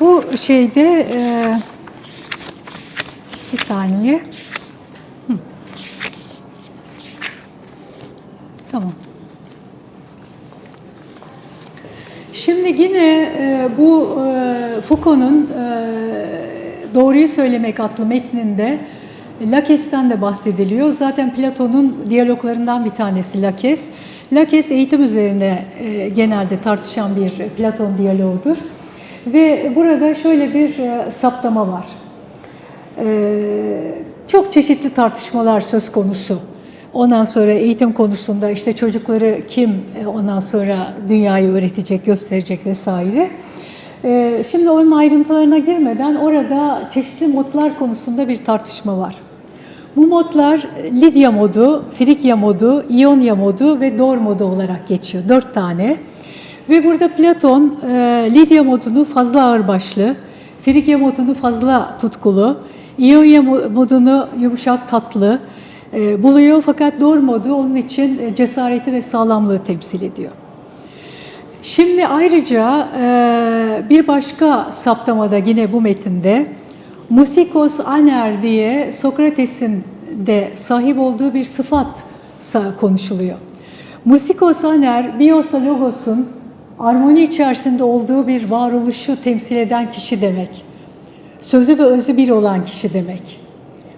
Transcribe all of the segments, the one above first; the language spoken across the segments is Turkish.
Bu şeyde e, bir saniye. Hı. Tamam. Şimdi yine e, bu e, Foucault'un e, Doğruyu Söylemek adlı metninde Lakes'ten de bahsediliyor. Zaten Platon'un diyaloglarından bir tanesi Lakes. Lakes eğitim üzerine e, genelde tartışan bir Platon diyaloğudur. Ve burada şöyle bir e, saptama var. E, çok çeşitli tartışmalar söz konusu. Ondan sonra eğitim konusunda işte çocukları kim e, ondan sonra dünyayı öğretecek, gösterecek vesaire. Şimdi onun ayrıntılarına girmeden orada çeşitli modlar konusunda bir tartışma var. Bu modlar Lidya modu, Frigya modu, İonya modu ve Dor modu olarak geçiyor. Dört tane. Ve burada Platon e, Lidya modunu fazla ağırbaşlı, Frigya modunu fazla tutkulu, İonya modunu yumuşak tatlı e, buluyor. Fakat Dor modu onun için e, cesareti ve sağlamlığı temsil ediyor. Şimdi ayrıca e, bir başka saptamada yine bu metinde musikos aner diye Sokrates'in de sahip olduğu bir sıfat konuşuluyor. Musikos aner, biosa logosun armoni içerisinde olduğu bir varoluşu temsil eden kişi demek. Sözü ve özü bir olan kişi demek.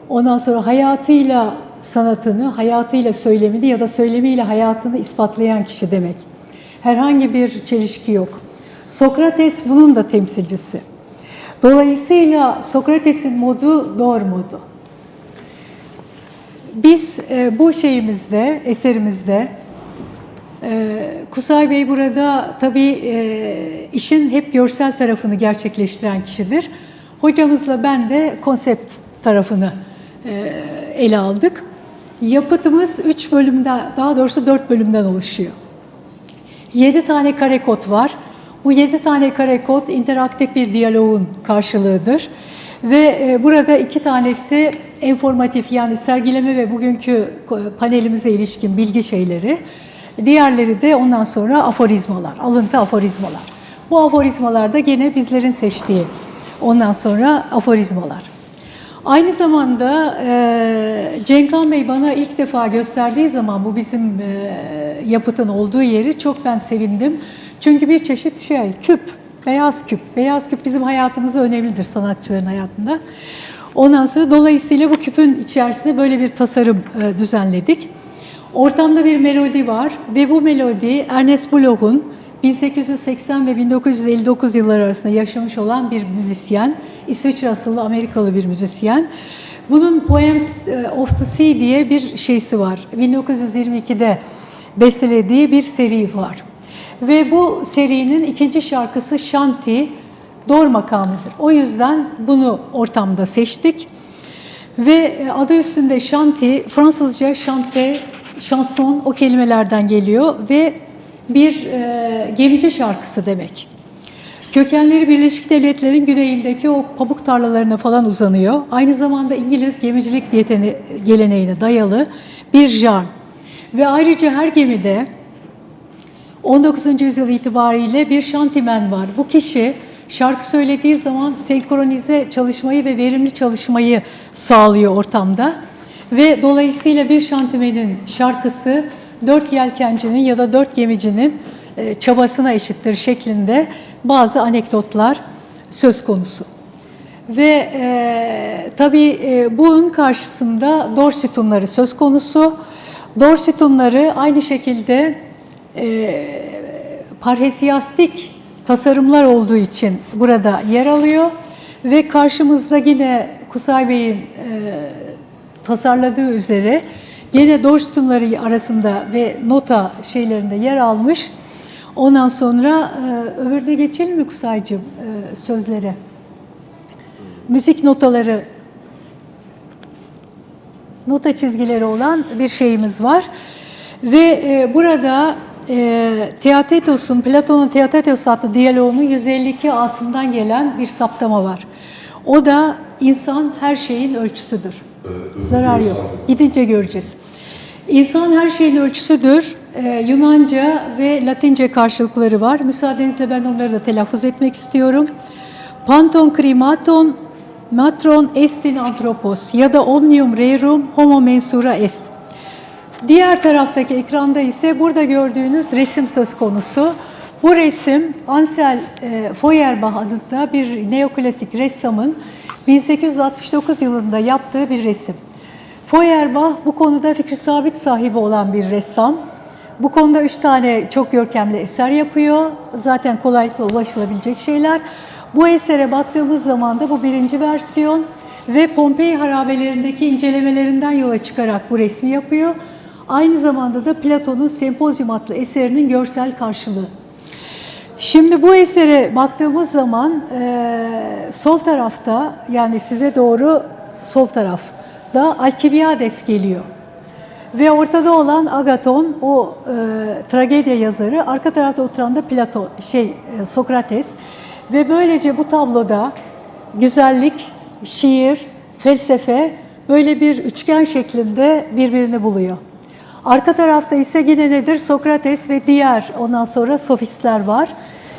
Ondan sonra hayatıyla sanatını, hayatıyla söylemini ya da söylemiyle hayatını ispatlayan kişi demek. Herhangi bir çelişki yok. Sokrates bunun da temsilcisi. Dolayısıyla Sokrates'in modu doğru modu. Biz e, bu şeyimizde, eserimizde Kusay Bey burada tabii e, işin hep görsel tarafını gerçekleştiren kişidir. Hocamızla ben de konsept tarafını e, ele aldık. Yapıtımız 3 bölümden, daha doğrusu 4 bölümden oluşuyor. 7 tane kare kod var. Bu 7 tane kare kod interaktif bir diyaloğun karşılığıdır. Ve e, burada iki tanesi informatif yani sergileme ve bugünkü panelimize ilişkin bilgi şeyleri. Diğerleri de ondan sonra aforizmalar, alıntı aforizmalar. Bu aforizmalar da gene bizlerin seçtiği ondan sonra aforizmalar. Aynı zamanda e, Cenkan Bey bana ilk defa gösterdiği zaman bu bizim e, yapıtın olduğu yeri çok ben sevindim. Çünkü bir çeşit şey, küp, beyaz küp. Beyaz küp bizim hayatımızda önemlidir sanatçıların hayatında. Ondan sonra dolayısıyla bu küpün içerisinde böyle bir tasarım e, düzenledik. Ortamda bir melodi var ve bu melodi Ernest Bloch'un 1880 ve 1959 yılları arasında yaşamış olan bir müzisyen, İsviçre asıllı Amerikalı bir müzisyen. Bunun Poems of the Sea diye bir şeysi var. 1922'de bestelediği bir seri var. Ve bu serinin ikinci şarkısı Shanti, Dor makamıdır. O yüzden bunu ortamda seçtik. Ve adı üstünde Shanti, Fransızca chante, şanson o kelimelerden geliyor ve bir e, gemici şarkısı demek. Kökenleri Birleşik Devletler'in güneyindeki o pamuk tarlalarına falan uzanıyor. Aynı zamanda İngiliz gemicilik diyeteni, geleneğine dayalı bir jarn. Ve ayrıca her gemide 19. yüzyıl itibariyle bir şantimen var. Bu kişi şarkı söylediği zaman senkronize çalışmayı ve verimli çalışmayı sağlıyor ortamda. Ve dolayısıyla bir şantimenin şarkısı dört yelkencinin ya da dört gemicinin e, çabasına eşittir şeklinde bazı anekdotlar söz konusu. Ve e, tabii e, bunun karşısında dor sütunları söz konusu. Dor sütunları aynı şekilde e, parhesiyastik tasarımlar olduğu için burada yer alıyor. Ve karşımızda yine Kusay Bey'in e, tasarladığı üzere Yine dor sütunları arasında ve nota şeylerinde yer almış. Ondan sonra e, öbürüne geçelim mi Kusaycığım e, sözlere? Müzik notaları, nota çizgileri olan bir şeyimiz var. Ve e, burada e, Theatetos'un, Platon'un Theatetos adlı diyaloğunun 152 asından gelen bir saptama var. O da insan her şeyin ölçüsüdür. Zarar yok. Gidince göreceğiz. İnsan her şeyin ölçüsüdür. Ee, Yunanca ve Latince karşılıkları var. Müsaadenizle ben onları da telaffuz etmek istiyorum. Panton crimaton matron est in anthropos ya da omnium rerum homo mensura est. Diğer taraftaki ekranda ise burada gördüğünüz resim söz konusu. Bu resim Ansel e, Feuerbach adında bir neoklasik ressamın 1869 yılında yaptığı bir resim. Feuerbach bu konuda fikri sabit sahibi olan bir ressam. Bu konuda üç tane çok görkemli eser yapıyor. Zaten kolaylıkla ulaşılabilecek şeyler. Bu esere baktığımız zaman da bu birinci versiyon ve Pompei harabelerindeki incelemelerinden yola çıkarak bu resmi yapıyor. Aynı zamanda da Platon'un Sempozyum adlı eserinin görsel karşılığı. Şimdi bu esere baktığımız zaman e, sol tarafta yani size doğru sol tarafta Alkibiades geliyor. Ve ortada olan Agaton o e, tragedya yazarı, arka tarafta oturan da Platon, şey e, Sokrates ve böylece bu tabloda güzellik, şiir, felsefe böyle bir üçgen şeklinde birbirini buluyor. Arka tarafta ise yine nedir? Sokrates ve diğer ondan sonra sofistler var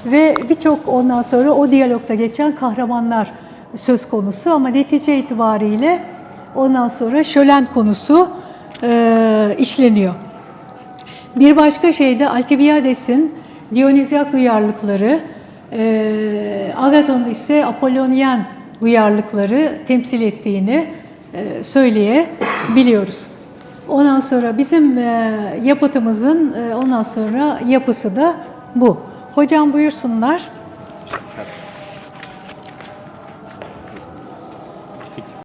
ve birçok ondan sonra o diyalogda geçen kahramanlar söz konusu ama netice itibariyle ondan sonra şölen konusu e, işleniyor. Bir başka şey de Alkibiades'in Dionizyak duyarlılıkları, e, Agathon ise Apollonyen duyarlılıkları temsil ettiğini e, söyleyebiliyoruz. Ondan sonra bizim e, yapıtımızın e, ondan sonra yapısı da bu. Hocam buyursunlar.